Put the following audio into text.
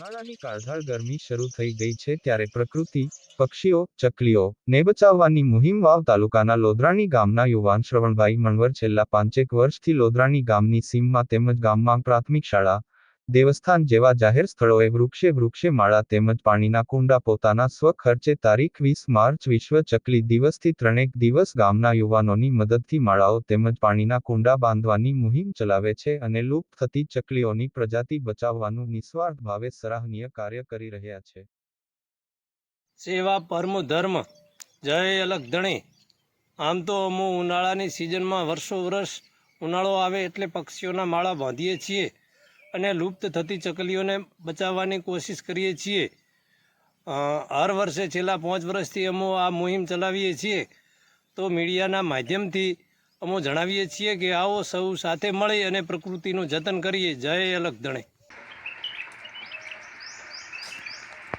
ઉનાળાની કાળઝાળ ગરમી શરૂ થઈ ગઈ છે ત્યારે પ્રકૃતિ, પક્ષીઓ, ચકલીઓ ને બચાવવાની મુહિમ વાવ તાલુકાના લોધરાણી ગામના યુવાન શ્રવણભાઈ મણવર છેલ્લા પાંચેક વર્ષથી લોધરાણી ગામની સીમમાં તેમજ ગામમાં પ્રાથમિક શાળા દેવસ્થાન જેવા જાહેર સ્થળોએ વૃક્ષે વૃક્ષે માળા તેમજ પાણીના કુંડા પોતાના સ્વખર્ચે તારીખ વીસ માર્ચ વિશ્વ ચકલી દિવસથી ત્રણેક દિવસ ગામના યુવાનોની મદદથી માળાઓ તેમજ પાણીના કુંડા બાંધવાની મુહિમ ચલાવે છે અને લુપ્ત થતી ચકલીઓની પ્રજાતિ બચાવવાનું નિસ્વાર્થ ભાવે સરાહનીય કાર્ય કરી રહ્યા છે. સેવા પરમો ધર્મ, જય અલગ ધણી આમ તો અમુ ઉનાળાની સિઝનમાં વર્ષો વર્ષ ઉનાળો આવે એટલે પક્ષીઓના માળા બાંધીએ છીએ. અને લુપ્ત થતી ચકલીઓને બચાવવાની કોશિશ કરીએ છીએ. હર વર્ષે છેલ્લા પાંચ વર્ષથી અમો આ મુહિમ ચલાવીએ છીએ. તો મીડિયાના માધ્યમથી અમો જણાવીએ છીએ કે આવો સૌ સાથે મળી અને પ્રકૃતિનું જતન કરીએ. જય અલગ ધણી.